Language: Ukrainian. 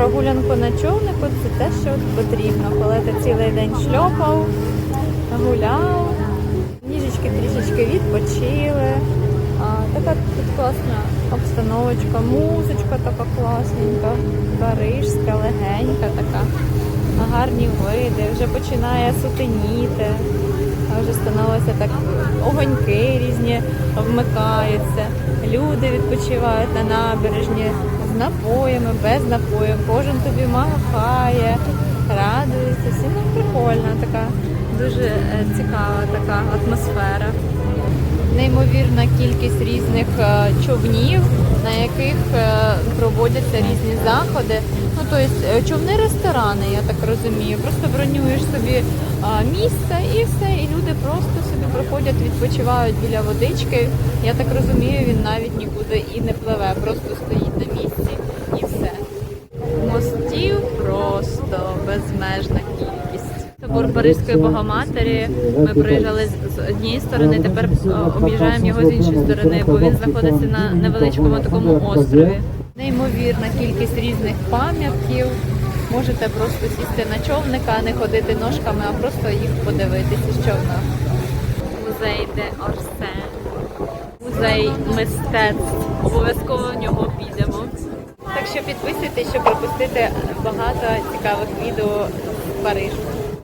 прогулянку на човнику це те, що потрібно, коли ти цілий день шльопав, гуляв, ніжечки трішечки відпочили. Така тут класна обстановочка, музичка така класненька, парижська, легенька така, гарні види, вже починає сутеніти, вже становиться так, огоньки різні вмикаються, люди відпочивають на набережні з напоями, без напоїв, кожен тобі махає, радується, всі ну прикольна така, дуже е, цікава така атмосфера. Неймовірна кількість різних е, човнів, на яких е, проводяться різні заходи. Ну, тобто човни ресторани, я так розумію. Просто бронюєш собі е, місце і все, і люди просто собі проходять, відпочивають біля водички. Я так розумію, він навіть нікуди і не пливе, просто стоїть на місці і все. Мостів просто безмежна кількість. Собор Паризької Богоматері. Ми проїжджали з- однієї сторони, тепер е, об'їжджаємо його з іншої сторони, бо він знаходиться на невеличкому такому острові. Неймовірна кількість різних пам'ятків. Можете просто сісти на човника, не ходити ножками, а просто їх подивитися з човна. Музей де Орсен. Музей мистецтв. Обов'язково в нього підемо. Так що підписуйтесь, щоб пропустити багато цікавих відео з Парижу.